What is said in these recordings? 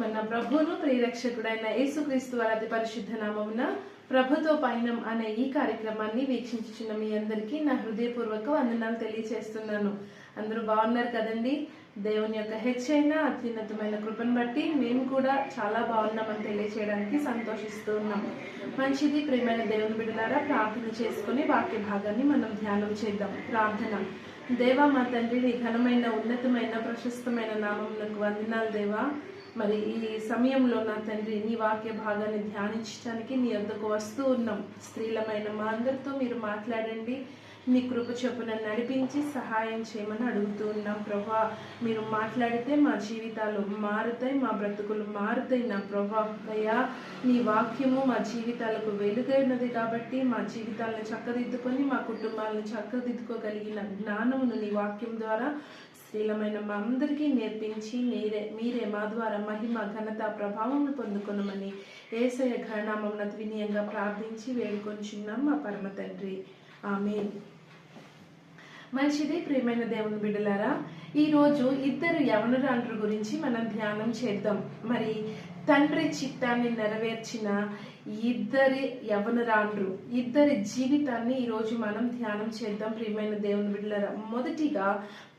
మన ప్రభువును ప్రియరక్షకుడైన యేసుక్రీస్తు వారి పరిశుద్ధ నామమున ప్రభుతో పయనం అనే ఈ కార్యక్రమాన్ని వీక్షించుచున్న మీ అందరికీ నా హృదయపూర్వక వందనాలు తెలియచేస్తున్నాను. అందరూ బాగున్నారు కదండి? దేవుని యొక్క హెచ్చైన అత్యున్నతమైన కృపను బట్టి మేము కూడా చాలా బాగున్నామని తెలియచేయడానికి సంతోషిస్తూ ఉన్నాం. మంచిది ప్రియమైన దేవుని బిడ్డలారా ప్రార్థన చేసుకుని వాక్య భాగాన్ని మనం ధ్యానం చేద్దాం. ప్రార్థన. దేవా మా తండ్రి నీ ఘనమైన ఉన్నతమైన ప్రశస్తమైన నామములకు వందనాలు దేవా. మరి ఈ సమయంలో నా తండ్రి నీ వాక్య భాగాన్ని ధ్యానించడానికి నీ వద్దకు వస్తూ ఉన్నాం. స్త్రీలమైన మా అందరితో మీరు మాట్లాడండి. నీ కృప చొప్పున నడిపించి సహాయం చేయమని అడుగుతూ ఉన్నాం. ప్రభా మీరు మాట్లాడితే మా జీవితాలు మారుతాయి మా బ్రతుకులు మారుతాయి. నా ప్రభా అయ్యా నీ వాక్యము మా జీవితాలకు వెలుగైనది కాబట్టి మా జీవితాలను చక్కదిద్దుకొని మా కుటుంబాలను చక్కదిద్దుకోగలిగిన జ్ఞానమును నీ వాక్యం ద్వారా శ్రీలమైన మా అందరికీ నేర్పించి మీరే మీరే మా ద్వారా మహిమ ఘనత ప్రభావం పొందుకొనమని ఏసయ ఘనామం వినయంగా ప్రార్థించి వేడుకొంచున్నాం మా పరమ తండ్రి. ఆమె మంచిది ప్రియమైన దేవుని బిడ్డలారా ఈరోజు ఇద్దరు యవనరాండ్రు గురించి మనం ధ్యానం చేద్దాం. మరి తండ్రి చిత్తాన్ని నెరవేర్చిన ఇద్దరి యవనరాండ్రు ఇద్దరి జీవితాన్ని ఈరోజు మనం ధ్యానం చేద్దాం. ప్రియమైన దేవుని బిడ్డలరా మొదటిగా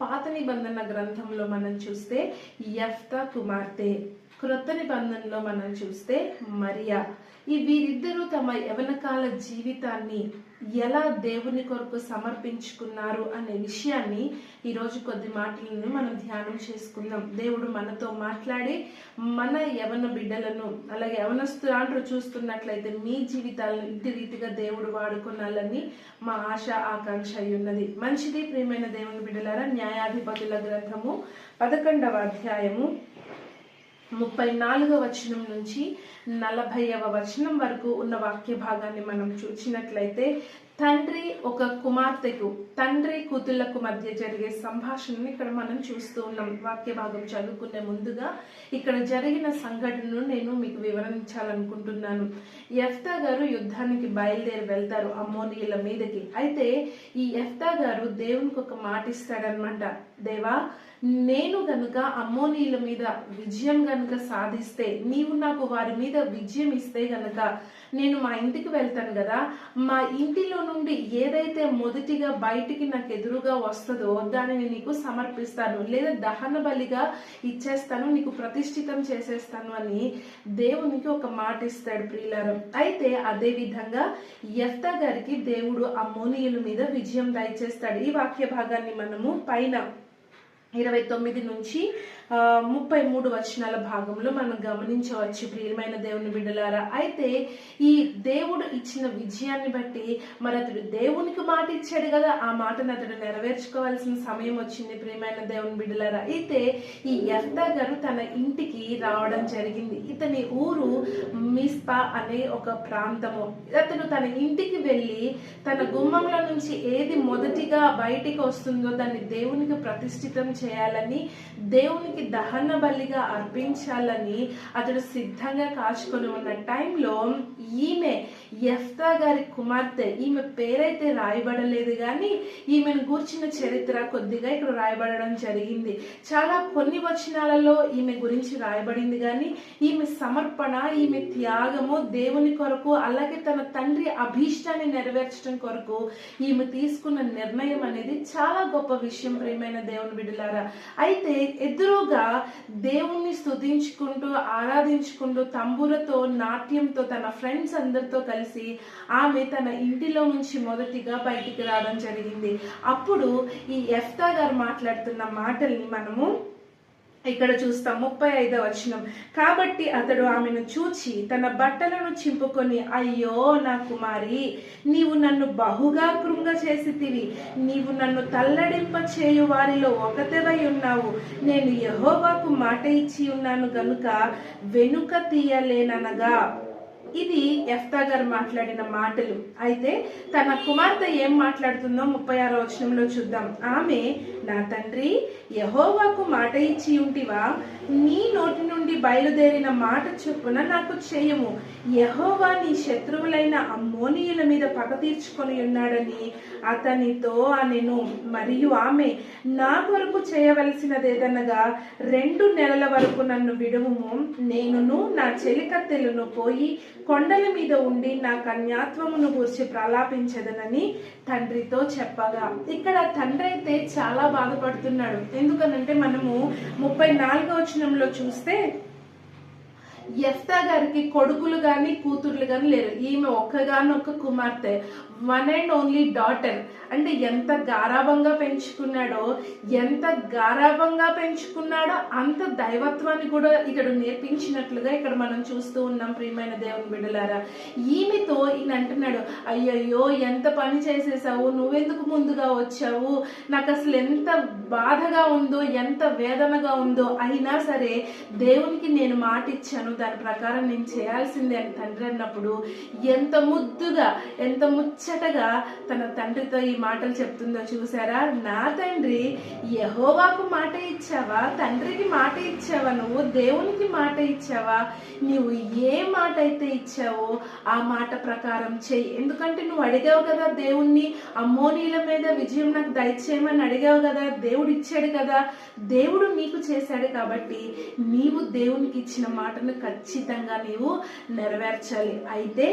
పాత నిబంధన గ్రంథంలో మనం చూస్తే యఫ్తా కుమార్తె క్రొత్త నిబంధనలో మనం చూస్తే మరియా. ఈ వీరిద్దరూ తమ యవనకాల జీవితాన్ని ఎలా దేవుని కొరకు సమర్పించుకున్నారు అనే విషయాన్ని ఈరోజు కొద్ది మాటలను మనం ధ్యానం చేసుకుందాం. దేవుడు మనతో మాట్లాడి మన యవన బిడ్డలను అలాగే యవనస్తురాండ్రు చూస్తున్నట్లయితే మీ జీవితాలను ఇంటి రీతిగా దేవుడు వాడుకున్నాలని మా ఆశ ఆకాంక్ష అయి ఉన్నది. మంచిది ప్రియమైన దేవుని బిడ్డలారా న్యాయాధిపతుల గ్రంథము పదకొండవ అధ్యాయము ముప్పై నాలుగవ వచనం నుంచి నలభైవ వచనం వరకు ఉన్న వాక్య భాగాన్ని మనం చూసినట్లయితే తండ్రి ఒక కుమార్తెకు తండ్రి కూతుళ్ళకు మధ్య జరిగే సంభాషణని ఇక్కడ మనం చూస్తూ ఉన్నాం. వాక్య భాగం చదువుకునే ముందుగా ఇక్కడ జరిగిన సంఘటనను నేను మీకు వివరించాలనుకుంటున్నాను. ఎఫ్తా గారు యుద్ధానికి బయలుదేరి వెళ్తారు అమ్మోనీయుల మీదకి. అయితే ఈ ఎఫ్తా గారు దేవునికి ఒక మాట ఇస్తాడనమాట దేవా నేను గనుక అమ్మోనీల మీద విజయం గనుక సాధిస్తే నీవు నాకు వారి మీద విజయం ఇస్తే గనుక నేను మా ఇంటికి వెళ్తాను కదా మా ఇంటిలో నుండి ఏదైతే మొదటిగా బయటికి నాకు ఎదురుగా వస్తుందో దానిని నీకు సమర్పిస్తాను లేదా దహన బలిగా ఇచ్చేస్తాను నీకు ప్రతిష్ఠితం చేసేస్తాను అని దేవునికి ఒక మాట ఇస్తాడు ప్రియులారం. అయితే అదే విధంగా ఎఫ్తా గారికి దేవుడు అమ్మోనీయుల మీద విజయం దయచేస్తాడు. ఈ వాక్య భాగాన్ని మనము పైన ఇరవై తొమ్మిది నుంచి ముప్పై మూడు వచనాల భాగంలో మనం గమనించవచ్చు ప్రియమైన దేవుని బిడ్డలారా. అయితే ఈ దేవుడు ఇచ్చిన విజయాన్ని బట్టి మరి అతడు దేవునికి మాట ఇచ్చాడు కదా ఆ మాటను అతడు నెరవేర్చుకోవాల్సిన సమయం వచ్చింది ప్రియమైన దేవుని బిడ్డలారా. అయితే ఈ ఎఫ్తా గారు తన ఇంటికి రావడం జరిగింది. ఇతని ఊరు మిస్పా అనే ఒక ప్రాంతము. అతను తన ఇంటికి వెళ్ళి తన గుమ్మంలో నుంచి ఏది మొదటిగా బయటికి వస్తుందో దాన్ని దేవునికి ప్రతిష్ఠితం చేయాలని దేవునికి దహన బలిగా అర్పించాలని అతడు సిద్ధంగా కాచుకొని ఉన్న టైంలో ఈమె ఎఫ్తా గారి కుమార్తె ఈమె పేరైతే రాయబడలేదు కానీ ఈమెను గూర్చిన చరిత్ర కొద్దిగా ఇక్కడ రాయబడడం జరిగింది. చాలా కొన్ని వచనాలలో ఈమె గురించి రాయబడింది కానీ ఈమె సమర్పణ ఈమె త్యాగము దేవుని కొరకు అలాగే తన తండ్రి అభీష్టాన్ని నెరవేర్చడం కొరకు ఈమె తీసుకున్న నిర్ణయం అనేది చాలా గొప్ప విషయం ప్రియమైన దేవుని బిడ్డలారా. అయితే ఎదురుగా దేవుణ్ణి స్థుతించుకుంటూ ఆరాధించుకుంటూ తంబురతో నాట్యంతో తన ఫ్రెండ్స్ అందరితో కలిసి ఆమె తన ఇంటిలో నుంచి మొదటిగా బయటికి రావడం జరిగింది. అప్పుడు ఈ ఎఫ్తా గారు మాట్లాడుతున్న మాటల్ని మనము ఇక్కడ చూస్తాం ముప్పై ఐదో వచనం. కాబట్టి అతడు ఆమెను చూచి తన బట్టలను చింపుకొని అయ్యో నా కుమారి నీవు నన్ను బహుగా కృంగ చేసితివి. నీవు నన్ను తల్లడింప చేయు వారిలో ఒకతెవై ఉన్నావు. నేను యహోవాకు మాట ఇచ్చి ఉన్నాను గనుక వెనుక తీయలేననగా. ఇది ఎఫ్తా గారు మాట్లాడిన మాటలు. అయితే తన కుమార్తె ఏం మాట్లాడుతుందో ముప్పై ఆరో వచనంలో చూద్దాం. ఆమె నా తండ్రి యహోవాకు మాట ఇచ్చి ఉంటివా? నీ నోటి నుండి బయలుదేరిన మాట చొప్పున నాకు చేయము. యహోవా నీ శత్రువులైన అమ్మోనీయుల మీద పగ తీర్చుకొని ఉన్నాడని అతనితో అనెను. మరియు ఆమె నా కొరకు చేయవలసినదేదనగా రెండు నెలల వరకు నన్ను విడువుము. నేనును నా చెలికత్తెలను పోయి కొండల మీద ఉండి నా కన్యాత్వమును గురించి ప్రలాపించదనని తండ్రితో చెప్పగా. ఇక్కడ తండ్రి అయితే చాలా బాధపడుతున్నాడు. ఎందుకనంటే మనము ముప్పై నాలుగో వచనంలో చూస్తే ఎఫ్తా గారికి కొడుకులు కానీ కూతుర్లు కానీ లేరు. ఈమె ఒక్కగానొక్క కుమార్తె. వన్ అండ్ ఓన్లీ డాటర్ అంటే ఎంత గారాభంగా పెంచుకున్నాడో ఎంత గారాభంగా పెంచుకున్నాడో అంత దైవత్వాన్ని కూడా ఇక్కడ నేర్పించినట్లుగా ఇక్కడ మనం చూస్తూ ఉన్నాం ప్రియమైన దేవుని బిడ్డలారా. ఈమెతో ఈయన అంటున్నాడు అయ్యయ్యో ఎంత పని చేసేసావు? నువ్వెందుకు ముందుగా వచ్చావు? నాకు అసలు ఎంత బాధగా ఉందో ఎంత వేదనగా ఉందో అయినా సరే దేవునికి నేను మాట ఇచ్చాను. దాని ప్రకారం నేను చేయాల్సిందే అని తండ్రి అన్నప్పుడు ఎంత ముద్దుగా ఎంత ముచ్చ ముచ్చటగా తన తండ్రితో ఈ మాటలు చెప్తుందో చూసారా నా తండ్రి యహోవాకు మాట ఇచ్చావా? తండ్రికి మాట ఇచ్చావా? నువ్వు దేవునికి మాట ఇచ్చావా? నువ్వు ఏ మాట అయితే ఇచ్చావో ఆ మాట ప్రకారం చెయ్యి ఎందుకంటే నువ్వు అడిగావు కదా దేవుణ్ణి అమ్మోనీల మీద విజయం నాకు దయచేయమని అడిగావు కదా దేవుడు ఇచ్చాడు కదా దేవుడు నీకు చేశాడు కాబట్టి నీవు దేవునికి ఇచ్చిన మాటను ఖచ్చితంగా నీవు నెరవేర్చాలి. అయితే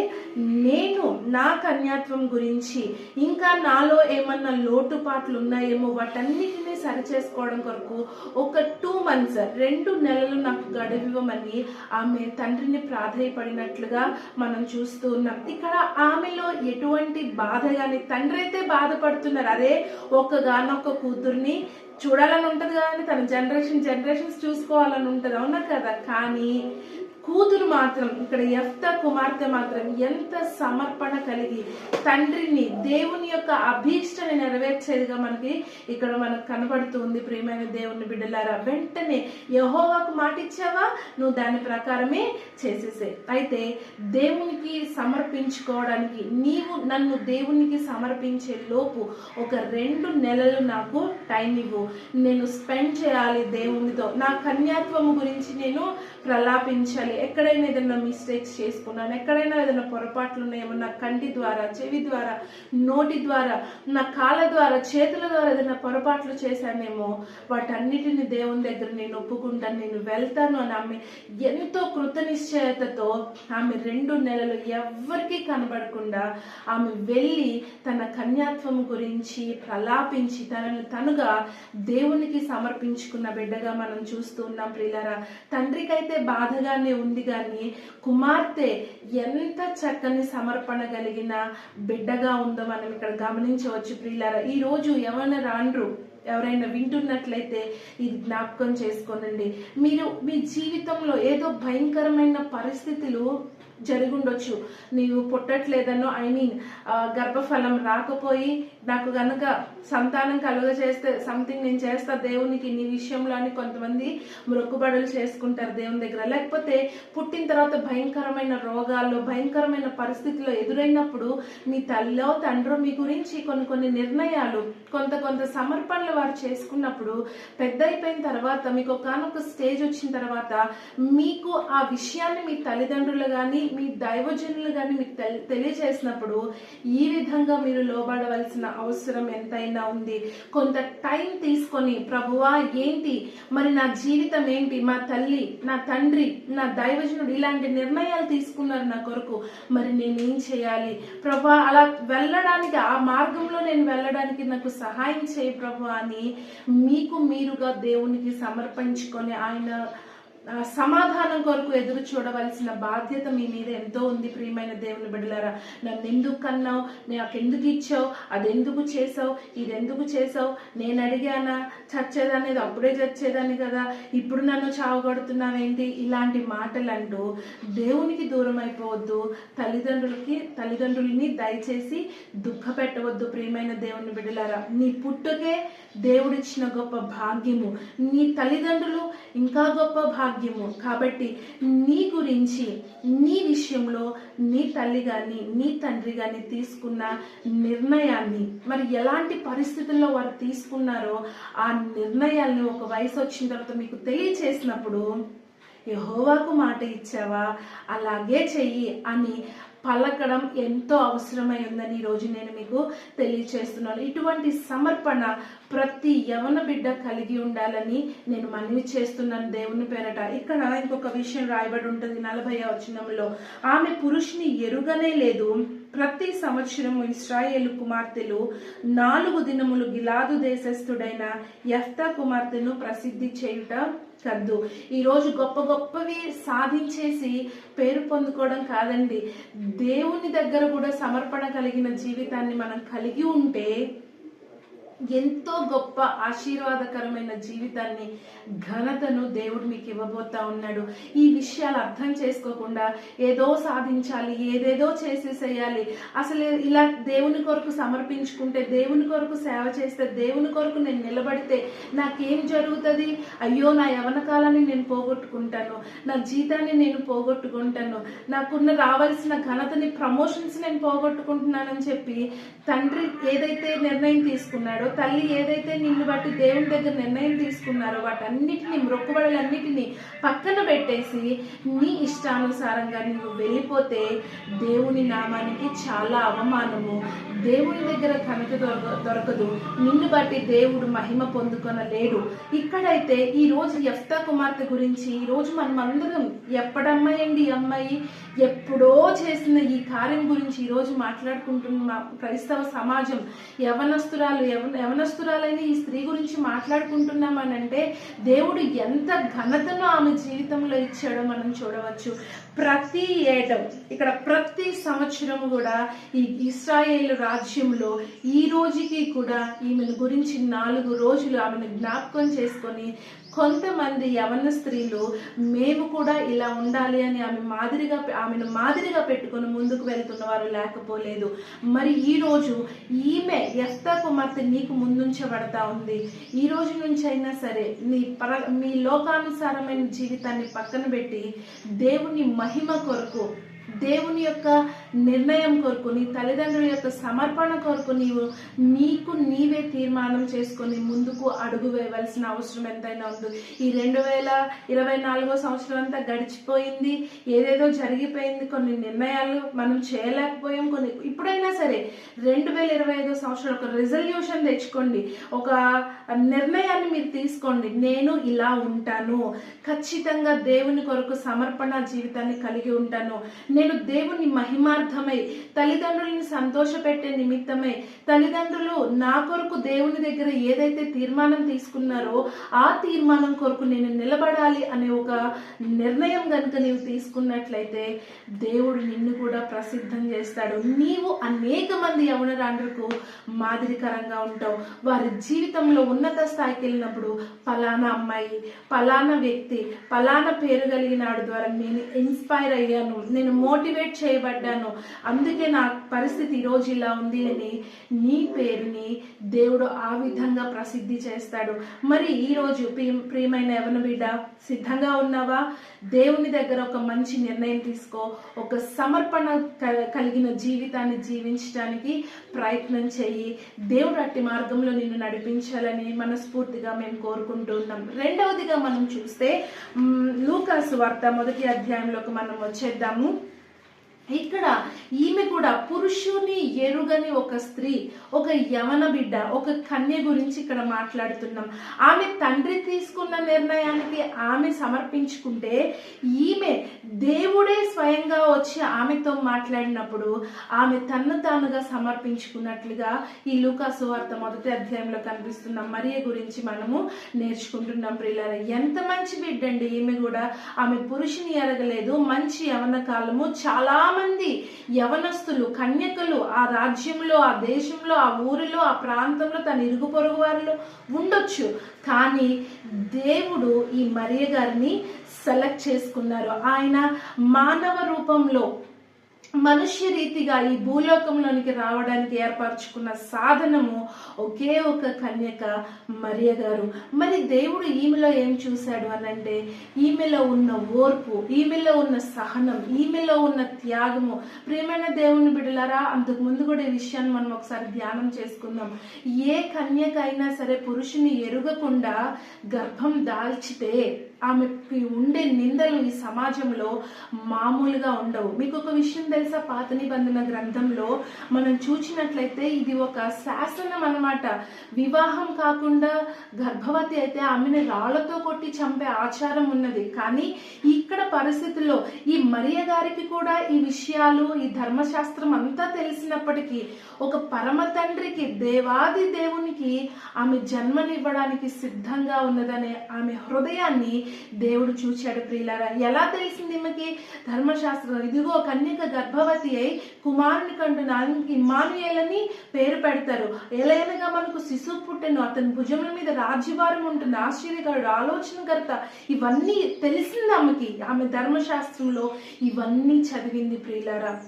నేను నా కన్యాత్వం గురించి ఇంకా నాలో ఏమన్నా లోటుపాట్లు ఉన్నాయేమో వాటన్నిటినీ సరిచేసుకోవడం కొరకు ఒక టూ మంత్స్ రెండు నెలలు నాకు గడువివ్వమని ఆమె తండ్రిని ప్రాధాయపడినట్లుగా మనం చూస్తూ ఉన్నాం. ఇక్కడ ఆమెలో ఎటువంటి బాధ కానీ తండ్రి అయితే బాధపడుతున్నారు. అదే ఒక్కగానొక్క కూతుర్ని చూడాలని ఉంటుంది కానీ తన జనరేషన్ జనరేషన్స్ చూసుకోవాలని ఉంటుంది. అవునా కదా? కానీ కూతురు మాత్రం ఇక్కడ ఎఫ్త కుమార్తె మాత్రం ఎంత సమర్పణ కలిగి తండ్రిని దేవుని యొక్క అభీష్టని నెరవేర్చేదిగా మనకి ఇక్కడ మనకు కనబడుతుంది. ప్రియమైన దేవుని బిడ్డలారా వెంటనే యహోవాకు మాట ఇచ్చావా? నువ్వు దాని ప్రకారమే చేసేసే. అయితే దేవునికి సమర్పించుకోవడానికి నీవు నన్ను దేవునికి సమర్పించే లోపు ఒక రెండు నెలలు నాకు టైం ఇవ్వు. నేను స్పెండ్ చేయాలి దేవునితో. నా కన్యాత్వము గురించి నేను ప్రలాపించాలి. ఎక్కడైనా ఏదైనా మిస్టేక్స్ చేసుకున్నాను ఎక్కడైనా ఏదైనా పొరపాట్లు ఉన్నాయేమో నా కంటి ద్వారా చెవి ద్వారా నోటి ద్వారా నా కాళ్ళ ద్వారా చేతుల ద్వారా ఏదైనా పొరపాట్లు చేశానేమో వాటన్నిటిని దేవుని దగ్గర నేను ఒప్పుకుంటాను నేను వెళ్తాను అని ఆమె ఎంతో కృతనిశ్చయతతో ఆమె రెండు నెలలు ఎవ్వరికీ కనబడకుండా ఆమె వెళ్ళి తన కన్యాత్వం గురించి ప్రలాపించి తనను తనుగా దేవునికి సమర్పించుకున్న బిడ్డగా మనం చూస్తూ ఉన్నాం ప్రియులరా. తండ్రికైతే బాధగానే ఉంది కానీ కుమార్తె ఎంత చక్కని సమర్పణ కలిగిన బిడ్డగా ఉందో మనం ఇక్కడ గమనించవచ్చు ప్రియులారా. ఈ రోజు ఎవరైనా రాండ్రు? ఎవరైనా వింటున్నట్లయితే ఇది జ్ఞాపకం చేసుకోనండి. మీరు మీ జీవితంలో ఏదో భయంకరమైన పరిస్థితులు జరుగుండొచ్చు నీవు పుట్టట్లేదనో ఐ మీన్ గర్భఫలం రాకపోయి నాకు కనుక సంతానం కలుగ చేస్తే సంథింగ్ నేను చేస్తా దేవునికి నీ విషయంలో అని కొంతమంది మొక్కుబడులు చేసుకుంటారు దేవుని దగ్గర. లేకపోతే పుట్టిన తర్వాత భయంకరమైన రోగాల్లో భయంకరమైన పరిస్థితుల్లో ఎదురైనప్పుడు మీ తల్లో తండ్రో మీ గురించి కొన్ని కొన్ని నిర్ణయాలు కొంత కొంత సమర్పణలు వారు చేసుకున్నప్పుడు పెద్ద అయిపోయిన తర్వాత మీకు ఒకనొక స్టేజ్ వచ్చిన తర్వాత మీకు ఆ విషయాన్ని మీ తల్లిదండ్రులు కానీ మీ దైవజనులు కానీ మీకు తెలియజేసినప్పుడు ఈ విధంగా మీరు లోబడవలసిన అవసరం ఎంతైనా ఉంది. కొంత టైం తీసుకొని ప్రభువా ఏంటి? మరి నా జీవితం ఏంటి? మా తల్లి నా తండ్రి నా దైవజనుడు ఇలాంటి నిర్ణయాలు తీసుకున్నారు నా కొరకు. మరి నేనేం చేయాలి? ప్రభా అలా వెళ్ళడానికి ఆ మార్గంలో నేను వెళ్ళడానికి నాకు సహాయం చేయి ప్రభు అని మీకు మీరుగా దేవునికి సమర్పించుకొని ఆయన సమాధానం కొరకు ఎదురు చూడవలసిన బాధ్యత మీ మీద ఎంతో ఉంది ప్రియమైన దేవుని బిడ్డలారా. నన్ను ఎందుకు కన్నావు? నాకు ఎందుకు ఇచ్చావు? అది ఎందుకు చేసావు? ఇది ఎందుకు చేసావు? నేను అడిగానా? చచ్చేదనేది అప్పుడే చచ్చేదాన్ని కదా. ఇప్పుడు నన్ను చావగొడుతున్నావేంటి? ఇలాంటి మాటలు అంటూ దేవునికి దూరం అయిపోవద్దు తల్లిదండ్రులకి తల్లిదండ్రులని దయచేసి దుఃఖ పెట్టవద్దు ప్రియమైన దేవుని బిడ్డలారా. నీ పుట్టుకే దేవుడిచ్చిన గొప్ప భాగ్యము. నీ తల్లిదండ్రులు ఇంకా గొప్ప భాగ్యం భాగ్యము కాబట్టి నీ గురించి నీ విషయంలో నీ తల్లి కానీ నీ తండ్రి కానీ తీసుకున్న నిర్ణయాన్ని మరి ఎలాంటి పరిస్థితుల్లో వారు తీసుకున్నారో ఆ నిర్ణయాల్ని ఒక వయసు వచ్చిన తర్వాత మీకు తెలియచేసినప్పుడు యహోవాకు మాట ఇచ్చావా? అలాగే చెయ్యి అని పలకడం ఎంతో అవసరమై ఉందని ఈరోజు నేను మీకు తెలియచేస్తున్నాను. ఇటువంటి సమర్పణ ప్రతి యవన బిడ్డ కలిగి ఉండాలని నేను మనవి చేస్తున్నాను దేవుని పేరట. ఇక్కడ ఇంకొక విషయం రాయబడి ఉంటుంది నలభై వచనంలో. ఆమె పురుషుని ఎరుగనే లేదు. ప్రతి సంవత్సరము ఇస్రాయేలు కుమార్తెలు నాలుగు దినములు గిలాదు దేశస్థుడైన యఫ్తా కుమార్తెను ప్రసిద్ధి చేయుట కద్దు ఈరోజు గొప్ప గొప్పవి సాధించేసి పేరు పొందుకోవడం కాదండి. దేవుని దగ్గర కూడా సమర్పణ కలిగిన జీవితాన్ని మనం కలిగి ఉంటే ఎంతో గొప్ప ఆశీర్వాదకరమైన జీవితాన్ని ఘనతను దేవుడు మీకు ఇవ్వబోతా ఉన్నాడు. ఈ విషయాలు అర్థం చేసుకోకుండా ఏదో సాధించాలి ఏదేదో చేసేసేయాలి. అసలు ఇలా దేవుని కొరకు సమర్పించుకుంటే దేవుని కొరకు సేవ చేస్తే దేవుని కొరకు నేను నిలబడితే నాకేం జరుగుతుంది? అయ్యో నా యవన కాలాన్ని నేను పోగొట్టుకుంటాను నా జీతాన్ని నేను పోగొట్టుకుంటాను నాకున్న రావాల్సిన ఘనతని ప్రమోషన్స్ నేను పోగొట్టుకుంటున్నానని చెప్పి తండ్రి ఏదైతే నిర్ణయం తీసుకున్నాడో తల్లి ఏదైతే నిన్ను బట్టి దేవుని దగ్గర నిర్ణయం తీసుకున్నారో వాటన్నిటిని మొక్కుబడులన్నిటిని పక్కన పెట్టేసి నీ ఇష్టానుసారంగా నువ్వు వెళ్ళిపోతే దేవుని నామానికి చాలా అవమానము. దేవుని దగ్గర ఘనత దొరక దొరకదు. నిన్ను బట్టి దేవుడు మహిమ పొందుకొనలేడు. ఇక్కడైతే ఈరోజు ఎఫ్తా కుమార్తె గురించి ఈరోజు మనమందరం మనం ఎప్పుడమ్మాయి అండి అమ్మాయి? ఎప్పుడో చేసిన ఈ కార్యం గురించి ఈరోజు మాట్లాడుకుంటున్న. క్రైస్తవ సమాజం యవనస్తురాలు యవన యవనస్తురాలైన ఈ స్త్రీ గురించి మాట్లాడుకుంటున్నామనంటే దేవుడు ఎంత ఘనతను ఆమె జీవితంలో ఇచ్చాడో మనం చూడవచ్చు. ప్రతి ఏటం ఇక్కడ ప్రతి సంవత్సరం కూడా ఈ ఇస్రాయేల్ రాజ్యంలో ఈ రోజుకి కూడా ఈమెను గురించి నాలుగు రోజులు ఆమెను జ్ఞాపకం చేసుకొని కొంతమంది యవన స్త్రీలు మేము కూడా ఇలా ఉండాలి అని ఆమె మాదిరిగా ఆమెను మాదిరిగా పెట్టుకొని ముందుకు వెళ్తున్న వారు లేకపోలేదు. మరి ఈరోజు ఈమె ఎస్తా కుమార్తె నీకు ముందుంచబడతా ఉంది. ఈ రోజు నుంచి అయినా సరే నీ పర మీ లోకానుసారమైన జీవితాన్ని పక్కన పెట్టి దేవుని మహిమ కొరకు దేవుని యొక్క నిర్ణయం కొరకు నీ తల్లిదండ్రుల యొక్క సమర్పణ కొరకు నీవు నీకు నీవే తీర్మానం చేసుకొని ముందుకు అడుగు వేయవలసిన అవసరం ఎంతైనా ఉంది. ఈ రెండు వేల ఇరవై నాలుగో సంవత్సరం అంతా గడిచిపోయింది ఏదేదో జరిగిపోయింది కొన్ని నిర్ణయాలు మనం చేయలేకపోయాం కొన్ని ఇప్పుడైనా సరే రెండు వేల ఇరవై ఐదో సంవత్సరం ఒక రిజల్యూషన్ తెచ్చుకోండి. ఒక నిర్ణయాన్ని మీరు తీసుకోండి. నేను ఇలా ఉంటాను. ఖచ్చితంగా దేవుని కొరకు సమర్పణ జీవితాన్ని కలిగి ఉంటాను. నేను దేవుని మహిమార్థమై తల్లిదండ్రులను సంతోషపెట్టే నిమిత్తమై తల్లిదండ్రులు నా కొరకు దేవుని దగ్గర ఏదైతే తీర్మానం తీసుకున్నారో ఆ తీర్మానం కొరకు నేను నిలబడాలి అనే ఒక నిర్ణయం కనుక నీవు తీసుకున్నట్లయితే దేవుడు నిన్ను కూడా ప్రసిద్ధం చేస్తాడు. నీవు అనేక మంది యవనరాండ్రులకు మాదిరికరంగా ఉంటావు. వారి జీవితంలో ఉన్నత స్థాయికి వెళ్ళినప్పుడు ఫలానా అమ్మాయి ఫలానా వ్యక్తి ఫలానా పేరు కలిగినాడు ద్వారా నేను ఇన్స్పైర్ అయ్యాను. నేను మోటివేట్ చేయబడ్డాను. అందుకే నా పరిస్థితి ఈరోజు ఇలా ఉంది. అని నీ పేరుని దేవుడు ఆ విధంగా ప్రసిద్ధి చేస్తాడు. మరి ఈరోజు ప్రియమైన యవన బిడ్డ సిద్ధంగా ఉన్నావా? దేవుని దగ్గర ఒక మంచి నిర్ణయం తీసుకో. ఒక సమర్పణ కలిగిన జీవితాన్ని జీవించడానికి ప్రయత్నం చేయి దేవుడు అట్టి మార్గంలో నిన్ను నడిపించాలని మనస్ఫూర్తిగా మేము కోరుకుంటున్నాం రెండవదిగా మనం చూస్తే లూకాసు వార్త మొదటి అధ్యాయంలోకి మనం వచ్చేద్దాము. ఇక్కడ ఈమె కూడా పురుషుని ఎరుగని ఒక స్త్రీ ఒక యవన బిడ్డ ఒక కన్య గురించి ఇక్కడ మాట్లాడుతున్నాం. ఆమె తండ్రి తీసుకున్న నిర్ణయానికి ఆమె సమర్పించుకుంటే ఈమె దేవుడే స్వయంగా వచ్చి ఆమెతో మాట్లాడినప్పుడు ఆమె తన్ను తానుగా సమర్పించుకున్నట్లుగా ఈ లూకాసు వార్త మొదటి అధ్యాయంలో కనిపిస్తున్న మరియ గురించి మనము నేర్చుకుంటున్నాం ప్రియుల ఎంత మంచి బిడ్డ అండి ఈమె కూడా. ఆమె పురుషుని ఎరగలేదు మంచి యవన కాలము చాలా మంది యవనస్తులు కన్యకలు ఆ రాజ్యంలో ఆ దేశంలో ఆ ఊరిలో ఆ ప్రాంతంలో తన ఇరుగు పొరుగు వారిలో ఉండొచ్చు. కానీ దేవుడు ఈ మరియ గారిని సెలెక్ట్ చేసుకున్నారు. ఆయన మానవ రూపంలో మనుష్య రీతిగా ఈ భూలోకంలోనికి రావడానికి ఏర్పరచుకున్న సాధనము ఒకే ఒక కన్యక మరియ గారు. మరి దేవుడు ఈమెలో ఏం చూశాడు అనంటే ఈమెలో ఉన్న ఓర్పు ఈమెలో ఉన్న సహనం ఈమెలో ఉన్న త్యాగము. ప్రియమైన దేవుని బిడలారా అంతకు ముందు కూడా ఈ విషయాన్ని మనం ఒకసారి ధ్యానం చేసుకుందాం. ఏ కన్యక అయినా సరే పురుషుని ఎరుగకుండా గర్భం దాల్చితే ఆమెకి ఉండే నిందలు ఈ సమాజంలో మామూలుగా ఉండవు. మీకు ఒక విషయం తెలుసా? పాత నిబంధన గ్రంథంలో మనం చూసినట్లయితే ఇది ఒక శాసనం అన్నమాట. వివాహం కాకుండా గర్భవతి అయితే ఆమెను రాళ్ళతో కొట్టి చంపే ఆచారం ఉన్నది. కానీ ఇక్కడ పరిస్థితుల్లో ఈ మరియ గారికి కూడా ఈ విషయాలు ఈ ధర్మశాస్త్రం అంతా తెలిసినప్పటికీ ఒక పరమ తండ్రికి దేవాది దేవునికి ఆమె జన్మనివ్వడానికి సిద్ధంగా ఉన్నదనే ఆమె హృదయాన్ని దేవుడు చూచాడు ప్రియులారా. ఎలా తెలిసింది ఈమెకి? ధర్మశాస్త్రం. ఇదిగో కన్యక గర్భవతి అయి కుమారుని కంటున్నానికి ఇమానుయేలని పేరు పెడతారు. ఎలాగా మనకు శిశువు పుట్టెను. అతని భుజముల మీద రాజ్యభారం ఉంటుంది. ఆశ్చర్యకరుడు ఆలోచనకర్త. ఇవన్నీ తెలిసింది ఆమెకి. ఆమె ధర్మశాస్త్రంలో ఇవన్నీ చదివింది ప్రియులారా.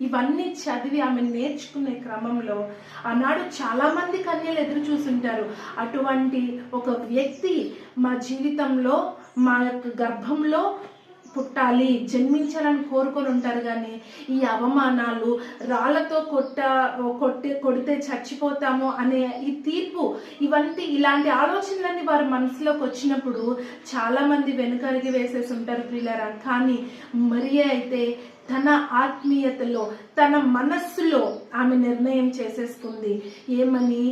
ఇవన్నీ చదివి ఆమె నేర్చుకునే క్రమంలో ఆనాడు చాలామంది కన్యలు ఎదురు చూసుంటారు. అటువంటి ఒక వ్యక్తి మా జీవితంలో మా యొక్క గర్భంలో పుట్టాలి జన్మించాలని కోరుకొని ఉంటారు కానీ ఈ అవమానాలు రాళ్ళతో కొట్ట కొట్టి కొడితే చచ్చిపోతాము అనే ఈ తీర్పు ఇవంటి ఇలాంటి ఆలోచనలన్నీ వారి మనసులోకి వచ్చినప్పుడు చాలామంది వెనుకరిగి వేసేసి ఉంటారు ప్రియులరా. కానీ మరి అయితే తన ఆత్మీయతలో తన మనస్సులో ఆమె నిర్ణయం చేసేసుకుంది ఏమని?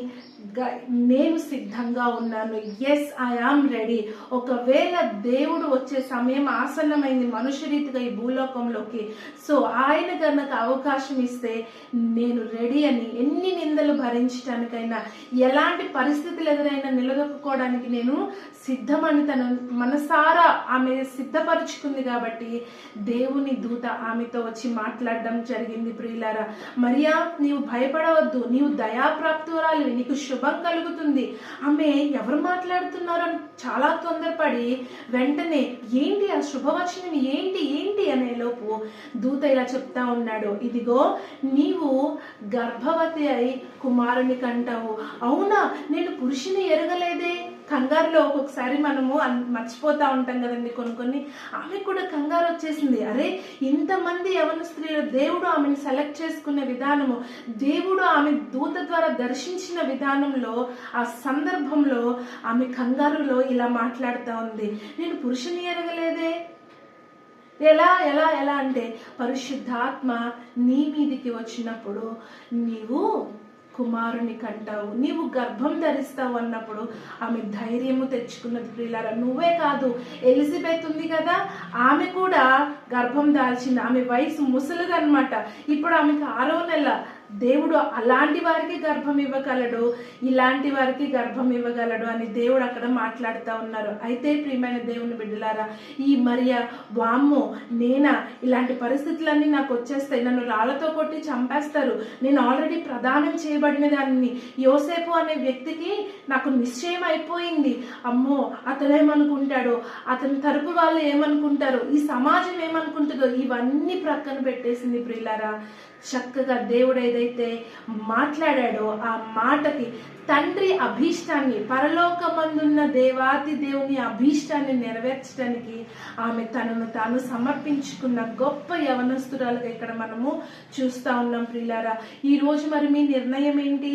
నేను సిద్ధంగా ఉన్నాను. ఎస్ ఐ రెడీ ఒకవేళ దేవుడు వచ్చే సమయం ఆసన్నమైంది మనుషురీతిగా ఈ భూలోకంలోకి. సో ఆయన కనుక అవకాశం ఇస్తే నేను రెడీ అని ఎన్ని నిందలు భరించడానికైనా ఎలాంటి పరిస్థితులు ఎదురైనా నిలదొక్కుకోవడానికి నేను సిద్ధమని తన మనసారా ఆమె సిద్ధపరుచుకుంది కాబట్టి దేవుని దూత ఆమెతో వచ్చి మాట్లాడడం జరిగింది ప్రియులారా. మరియా నీవు భయపడవద్దు. నీవు దయాప్రాప్తురాలివి నీకు శుభం కలుగుతుంది. ఆమె ఎవరు మాట్లాడుతున్నారు అని చాలా తొందరపడి వెంటనే ఏంటి ఆ శుభవచనం ఏంటి ఏంటి అనే లోపు దూత ఇలా చెప్తా ఉన్నాడు. ఇదిగో నీవు గర్భవతి అయి కుమారుని కంటావు. అవునా? నేను పురుషుని ఎరగలేదే? కంగారులో ఒక్కొక్కసారి మనము మర్చిపోతూ ఉంటాం కదండి కొన్ని కొన్ని. ఆమె కూడా కంగారు వచ్చేసింది. అరే ఇంతమంది యవన స్త్రీలు దేవుడు ఆమెను సెలెక్ట్ చేసుకునే విధానము దేవుడు ఆమె దూత ద్వారా దర్శించిన విధానంలో ఆ సందర్భంలో ఆమె కంగారులో ఇలా మాట్లాడుతూ ఉంది. నేను పురుషుని ఎరగలేదే? ఎలా ఎలా ఎలా అంటే పరిశుద్ధాత్మ నీ మీదికి వచ్చినప్పుడు నీవు కుమారుని కంటావు. నీవు గర్భం ధరిస్తావు అన్నప్పుడు ఆమె ధైర్యము తెచ్చుకున్నది ప్రియులారా నువ్వే కాదు ఎలిజబెత్ ఉంది కదా? ఆమె కూడా గర్భం దాల్చింది. ఆమె వయసు ముసలిదనమాట ఇప్పుడు ఆమెకు ఆరో నెల. దేవుడు అలాంటి వారికి గర్భం ఇవ్వగలడు ఇలాంటి వారికి గర్భం ఇవ్వగలడు అని దేవుడు అక్కడ మాట్లాడుతూ ఉన్నారు. అయితే ప్రియమైన దేవుని బిడ్డలారా ఈ మరియ వామ్మో నేనా? ఇలాంటి పరిస్థితులన్నీ నాకు వచ్చేస్తాయి. నన్ను రాళ్ళతో కొట్టి చంపేస్తారు. నేను ఆల్రెడీ ప్రదానం చేయబడిన దాన్ని. యోసేపు అనే వ్యక్తికి నాకు నిశ్చయం అయిపోయింది. అమ్మో అతనేమనుకుంటాడో అతని తరపు వాళ్ళు ఏమనుకుంటారో? ఈ సమాజం ఏమనుకుంటుందో? ఇవన్నీ ప్రక్కన పెట్టేసింది ప్రియులారా. చక్కగా దేవుడు ఏదైతే మాట్లాడాడో ఆ మాటకి తండ్రి అభీష్టాన్ని పరలోకమందున్న దేవాతి దేవుని అభీష్టాన్ని నెరవేర్చడానికి ఆమె తనను తాను సమర్పించుకున్న గొప్ప యవనస్తురాలుగా ఇక్కడ మనము చూస్తా ఉన్నాం ప్రియులారా. ఈ రోజు మరి మీ నిర్ణయం ఏంటి?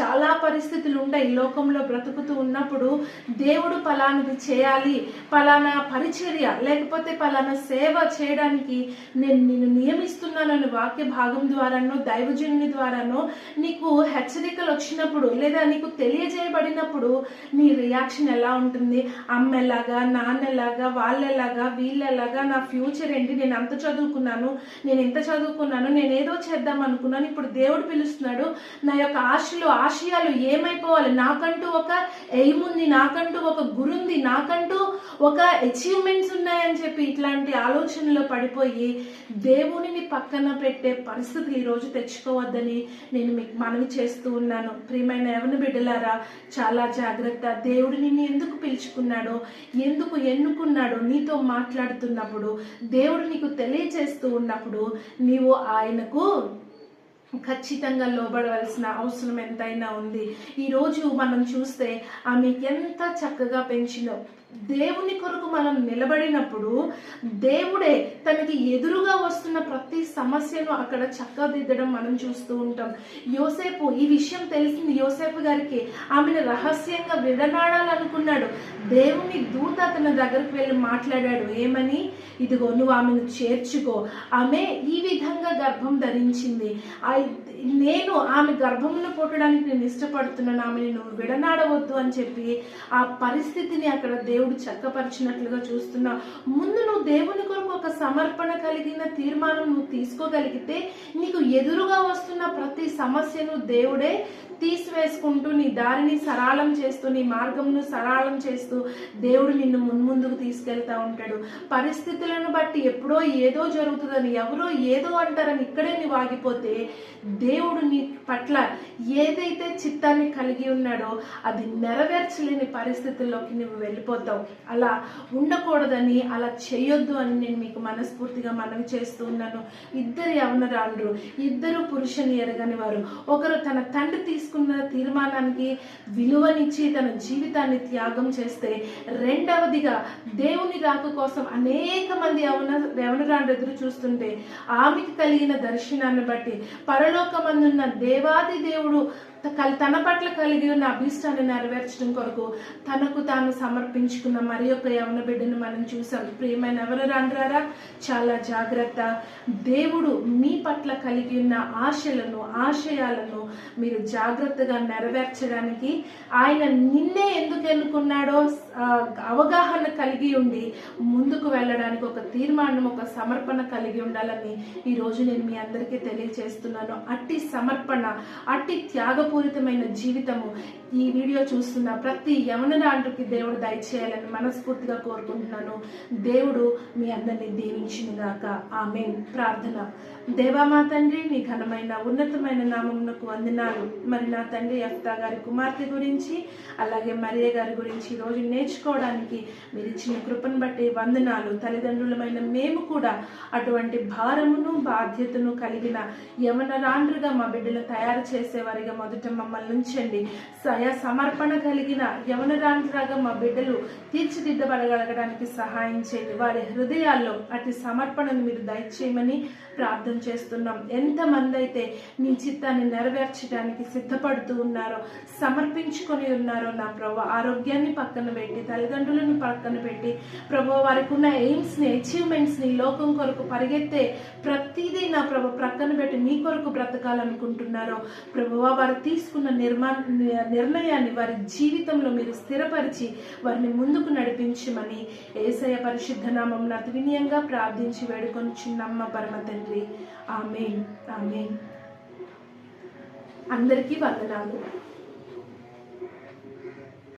చాలా పరిస్థితులు ఉంటాయి. ఈ లోకంలో బ్రతుకుతూ ఉన్నప్పుడు దేవుడు పలానది చేయాలి పలానా పరిచర్య లేకపోతే పలానా సేవ చేయడానికి నేను నిన్ను నియమిస్తున్నానని వాక్య భాగం ద్వారానో దైవజనుని ద్వారానో నీకు హెచ్చరికలు వచ్చినప్పుడు లేదా నీకు తెలియజేయబడినప్పుడు నీ రియాక్షన్ ఎలా ఉంటుంది? అమ్మ అమ్మెలాగా నాన్నెలాగా వాళ్ళెలాగా వీళ్ళెలాగా నా ఫ్యూచర్ ఏంటి? నేను అంత చదువుకున్నాను నేను ఎంత చదువుకున్నాను నేను ఏదో చేద్దాం అనుకున్నాను ఇప్పుడు దేవుడు పిలుస్తున్నాడు నా యొక్క ఆశలు ఆశయాలు ఏమైపోవాలి? నాకంటూ ఒక ఎయిమ్ ఉంది నాకంటూ ఒక గురుంది నాకంటూ ఒక అచీవ్మెంట్స్ ఉన్నాయని చెప్పి ఇట్లాంటి ఆలోచనలో పడిపోయి దేవునిని పక్కన పెట్టే పరిస్థితులు ఈరోజు తెచ్చుకోవద్దని నేను మీకు మనవి చేస్తూ ఉన్నాను. ప్రియమైన ఎవరిని బిడ్డలారా చాలా జాగ్రత్త. దేవుడు నిన్ను ఎందుకు పిలుచుకున్నాడో ఎందుకు ఎన్నుకున్నాడో నీతో మాట్లాడుతున్నప్పుడు దేవుడు నీకు తెలియజేస్తూ ఉన్నప్పుడు నీవు ఆయనకు ఖచ్చితంగా లోబడవలసిన అవసరం ఎంతైనా ఉంది. ఈరోజు మనం చూస్తే ఆమె ఎంత చక్కగా పెంచినో దేవుని కొరకు మనం నిలబడినప్పుడు దేవుడే తనకి ఎదురుగా వస్తున్న ప్రతి సమస్యను అక్కడ చక్కదిద్దడం మనం చూస్తూ ఉంటాం. యోసేపు ఈ విషయం తెలిసింది. యోసేపు గారికి ఆమెను రహస్యంగా విడనాడాలనుకున్నాడు. దేవుని దూత అతని దగ్గరికి వెళ్ళి మాట్లాడాడు. ఏమని? ఇదిగో నువ్వు ఆమెను చేర్చుకో. ఆమె ఈ విధంగా గర్భం ధరించింది. ఆ నేను ఆమె గర్భమును పుట్టడానికి నేను ఇష్టపడుతున్నాను ఆమెను నువ్వు విడనాడవద్దు అని చెప్పి ఆ పరిస్థితిని అక్కడ దేవుడు చక్కపరిచినట్లుగా చూస్తున్నా. ముందు నువ్వు దేవుని కొరకు ఒక సమర్పణ కలిగిన తీర్మానం నువ్వు తీసుకోగలిగితే నీకు ఎదురుగా వస్తున్న ప్రతి సమస్యను దేవుడే తీసివేసుకుంటూ నీ దారిని సరళం చేస్తూ నీ మార్గంను సరళం చేస్తూ దేవుడు నిన్ను మున్ముందుకు తీసుకెళ్తా ఉంటాడు. పరిస్థితులను బట్టి ఎప్పుడో ఏదో జరుగుతుందని ఎవరో ఏదో అంటారని ఇక్కడే నువ్వు ఆగిపోతే దేవుడు నీ పట్ల ఏదైతే చిత్తాన్ని కలిగి ఉన్నాడో అది నెరవేర్చలేని పరిస్థితుల్లోకి నువ్వు వెళ్ళిపోతావు. అలా ఉండకూడదని అలా చేయొద్దు అని నేను మీకు మనస్ఫూర్తిగా మనవి చేస్తూ ఉన్నాను. ఇద్దరు యవనరాండ్రు ఇద్దరు పురుషుని ఎరగని వారు ఒకరు తన తండ్రి తీసుకున్న తీర్మానానికి విలువనిచ్చి తన జీవితాన్ని త్యాగం చేస్తే రెండవదిగా దేవుని రాక కోసం అనేక మంది యవన యవనరాండ్రు ఎదురు చూస్తుంటే ఆమెకి కలిగిన దర్శనాన్ని బట్టి పరలోకమందున్న దేవాది దేవుడు తన పట్ల కలిగి ఉన్న అభీష్టాన్ని నెరవేర్చడం కొరకు తనకు తాను సమర్పించుకున్న మరి యొక్క యవన బిడ్డను మనం చూసాం. ప్రియమైన ఎవరు రాండ్రారా? చాలా జాగ్రత్త. దేవుడు మీ పట్ల కలిగి ఉన్న ఆశలను ఆశయాలను మీరు జాగ్రత్తగా నెరవేర్చడానికి ఆయన నిన్నే ఎందుకు ఎన్నుకున్నాడో అవగాహన కలిగి ఉండి ముందుకు వెళ్ళడానికి ఒక తీర్మానం ఒక సమర్పణ కలిగి ఉండాలని ఈ రోజు నేను మీ అందరికీ తెలియజేస్తున్నాను అట్టి సమర్పణ అట్టి త్యాగపూరితమైన జీవితము ఈ వీడియో చూస్తున్న ప్రతి యవనరాంటికి దేవుడు దయచేయాలని మనస్ఫూర్తిగా కోరుకుంటున్నాను. దేవుడు మీ అందరినీ దీవించినగాక. ఆమె ప్రార్థన. దేవా మా తండ్రి నీ ఘనమైన ఉన్నతమైన నామమునకు వందనాలు. మరి నా తండ్రి యఫ్తా గారి కుమార్తె గురించి అలాగే మరియ గారి గురించి రోజు నేర్చుకోవడానికి మీరు ఇచ్చిన కృపను బట్టి వందనాలు. తల్లిదండ్రులమైన మేము కూడా అటువంటి భారమును బాధ్యతను కలిగిన యవనరాండ్రుగా మా బిడ్డలు తయారు చేసేవారిగా మొదట మమ్మల్ని ఉంచండి. సయ సమర్పణ కలిగిన యవనరాండ్రుగా మా బిడ్డలు తీర్చిదిద్దబడగలగడానికి సహాయం చేయండి. వారి హృదయాల్లో అటు సమర్పణను మీరు దయచేయమని ప్రార్థన చేస్తున్నాం. ఎంతమంది అయితే నీ చిత్తాన్ని నెరవేర్చడానికి సిద్ధపడుతూ ఉన్నారో సమర్పించుకొని ఉన్నారో నా ప్రభు ఆరోగ్యాన్ని పక్కన పెట్టి తల్లిదండ్రులను పక్కన పెట్టి ప్రభు వారికి ఉన్న ఎయిమ్స్ని అచీవ్మెంట్స్ని లోకం కొరకు పరిగెత్తే ప్రతిదీ నా ప్రభు ప్రక్కన పెట్టి నీ కొరకు బ్రతకాలనుకుంటున్నారో ప్రభువ వారు తీసుకున్న నిర్మా నిర్ణయాన్ని వారి జీవితంలో మీరు స్థిరపరిచి వారిని ముందుకు నడిపించమని ఏసయ పరిశుద్ధ నామం అతి వినయంగా ప్రార్థించి వేడుకొని చిన్నమ్మ పరమ తండ్రి. ఆమె ఆమె అందరికీ వందనాలు.